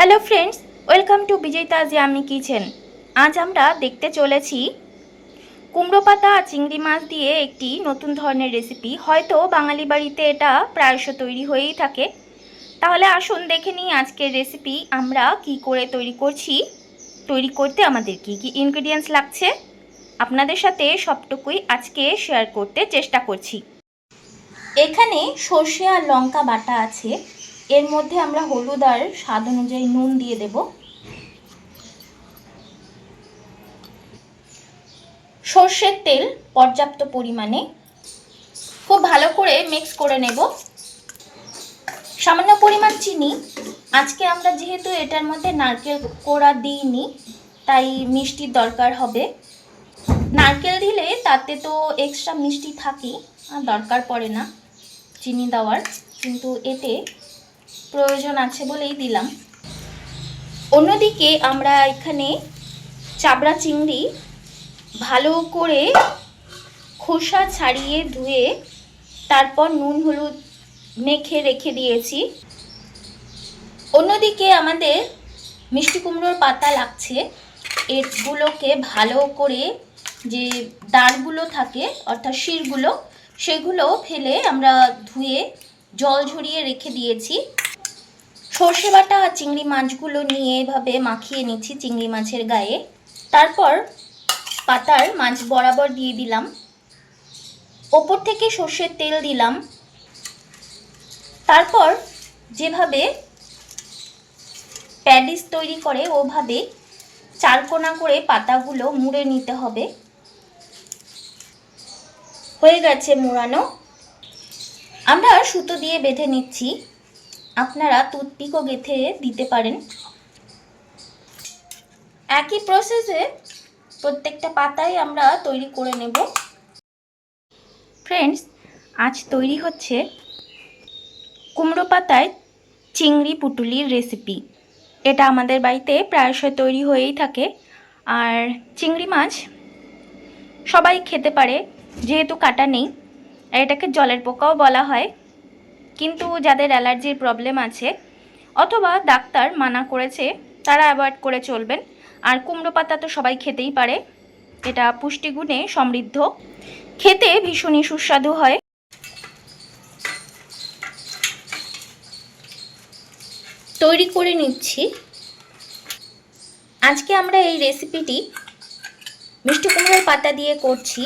Hello friends welcome to Bijoytaj yummy kitchen আজ আমরা দেখতে চলেছি কুমড়ো পাতা চিংড়ি মাছ দিয়ে একটি নতুন ধরনের রেসিপি হয়তো বাঙালি বাড়িতে এটা প্রায়শ তৈরি হয়েই থাকে। তাহলে আসুন দেখে নিই আজকের রেসিপি আমরা কি করে তৈরি করছি, তৈরি করতে আমাদের কি কি ইনগ্রিডিয়েন্টস লাগছে। আপনাদের সাথে সবটুকুই আজকে শেয়ার করতে চেষ্টা করছি। এখানে সর্ষে আর লঙ্কা বাটা আছে। এর মধ্যে আমরা হলুদ আর স্বাদ অনুযায়ী নুন দিয়ে দেব। সর্ষের তেল পর্যাপ্ত পরিমাণে। খুব ভালো করে মিক্স করে নেব। সামান্য পরিমাণ চিনি। আজকে আমরা যেহেতু এটার মধ্যে নারকেল কোড়া দিইনি, তাই মিষ্টির দরকার হবে। নারকেল দিলে তাতে তো এক্সট্রা মিষ্টি আর দরকার পড়ে না চিনি দেওয়ার। কিন্তু এতে প্রয়োজন আছে বলেই দিলাম। অন্যদিকে আমরা এখানে চাবড়া চিংড়ি ভালো করে খোসা ছাড়িয়ে ধুয়ে তারপর নুন, হলুদ মেখে রেখে দিয়েছি। অন্যদিকে আমাদের মিষ্টি কুমড়োর পাতা লাগছে। এগুলোকে ভালো করে যে দাঁড়গুলো থাকে, অর্থাৎ শিরগুলো, সেগুলো ফেলে আমরা ধুয়ে জল ঝরিয়ে রেখে দিয়েছি। সর্ষে বাটা আর চিংড়ি মাছগুলো নিয়ে এভাবে মাখিয়ে নিচ্ছি চিংড়ি মাছের গায়ে। তারপর পাতার মাছ বরাবর দিয়ে দিলাম। ওপর থেকে সর্ষের তেল দিলাম। তারপর যেভাবে প্যাডিস তৈরি করে ওভাবে চারকোনা করে পাতাগুলো মুড়ে নিতে হবে। হয়ে গেছে মোড়ানো। আমরা সুতো দিয়ে বেঁধে নিচ্ছি। আপনারা টুথপিকও গেঁথে দিতে পারেন। একই প্রসেসে প্রত্যেকটা পাতায় আমরা তৈরি করে নেব। ফ্রেন্ডস আজ তৈরি হচ্ছে কুমড়ো পাতায় চিংড়ি পুটুলির রেসিপি এটা আমাদের বাড়িতে প্রায়শই তৈরি হয়েই থাকে। আর চিংড়ি মাছ সবাই খেতে পারে, যেহেতু কাটা নেই এটাকে জলের পোকাও বলা হয়। কিন্তু যাদের অ্যালার্জির প্রবলেম আছে, অথবা ডাক্তার মানা করেছে, তারা অ্যাভয়েড করে চলবেন। আর কুমড়ো পাতা তো সবাই খেতেই পারে। এটা পুষ্টিগুণে সমৃদ্ধ। খেতে ভীষণই সুস্বাদু হয়। তৈরি করে নিচ্ছি। আজকে আমরা এই রেসিপিটি মিষ্টি কুমড়োর পাতা দিয়ে করছি।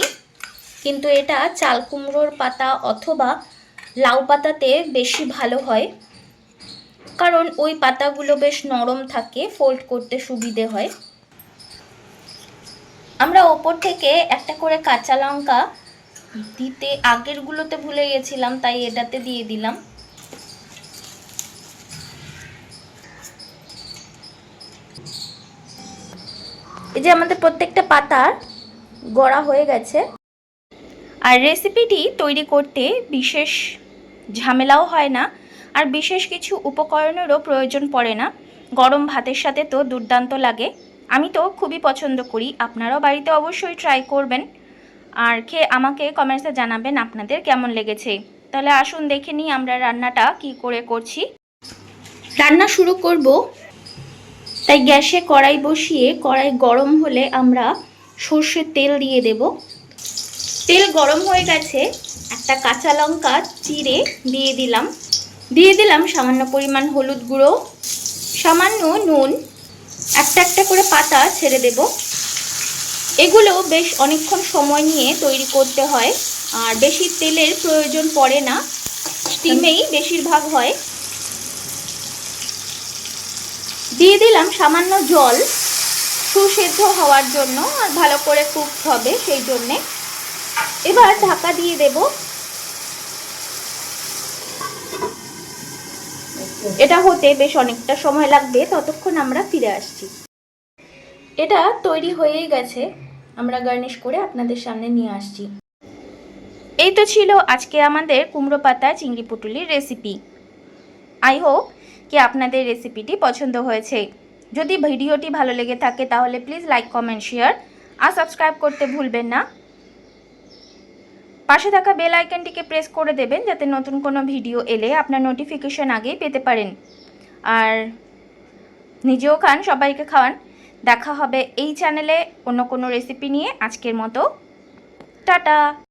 কিন্তু এটা চাল কুমড়োর পাতা অথবা লাউ পাতাতে বেশি ভালো হয়। কারণ ওই পাতাগুলো বেশ নরম থাকে ফোল্ড করতে সুবিধে হয়। আমরা ওপর থেকে একটা করে কাঁচা লঙ্কা দিতে, আগেরগুলোতে ভুলে গেছিলাম, তাই এটাতে দিয়ে দিলাম। এই যে আমাদের প্রত্যেকটা পাতা গড়া হয়ে গেছে। আর রেসিপিটি তৈরি করতে বিশেষ ঝামেলাও হয় না। আর বিশেষ কিছু উপকরণেরও প্রয়োজন পড়ে না। গরম ভাতের সাথে তো দুর্দান্ত লাগে। আমি তো খুবই পছন্দ করি। আপনারাও বাড়িতে অবশ্যই ট্রাই করবেন। আর খেয়ে আমাকে কমেন্টসে জানাবেন আপনাদের কেমন লেগেছে। তাহলে আসুন দেখে নিই আমরা রান্নাটা কি করে করছি। রান্না শুরু করব। তাই গ্যাসে কড়াই বসিয়ে কড়াই গরম হলে আমরা সর্ষের তেল দিয়ে দেব। তেল গরম হয়ে গেছে, একটা কাঁচা লঙ্কা চিড়ে দিয়ে দিলাম। দিয়ে দিলাম সামান্য পরিমাণ হলুদ গুঁড়ো, সামান্য নুন, একটা একটা করে পাতা ছেড়ে দেব। এগুলো বেশ অনেকক্ষণ সময় নিয়ে তৈরি করতে হয়, আর বেশি তেলের প্রয়োজন পড়ে না, স্টিমেই বেশিরভাগ হয়। দিয়ে দিলাম সামান্য জল, সুসেদ্ধ হওয়ার জন্য, আর ভালো করে কুক হবে সেই জন্যে। এবার ঢাকা দিয়ে দেব। এটা হতে বেশ অনেকটা সময় লাগবে, ততক্ষণ আমরা ফিরে আসছি। এটা তৈরি হয়েই গেছে, আমরা গার্নিশ করে আপনাদের সামনে নিয়ে আসছি। এই তো ছিল আজকে আমাদের কুমড়ো পাতা চিংড়ি পুটুলির রেসিপি আই হোপ কি আপনাদের রেসিপিটি পছন্দ হয়েছে। যদি ভিডিওটি ভালো লেগে থাকে তাহলে প্লিজ লাইক কমেন্ট শেয়ার আর সাবস্ক্রাইব করতে ভুলবেন না। পাশে থাকা বেল আইকনটিকে প্রেস করে দেবেন যাতে নতুন কোনো ভিডিও এলে আপনার নোটিফিকেশন আগেই পেতে পারেন। আর নিজেও খান, সবাইকে খাওয়ান। দেখা হবে এই চ্যানেলে অন্য কোনো রেসিপি নিয়ে। আজকের মতো। টাটা!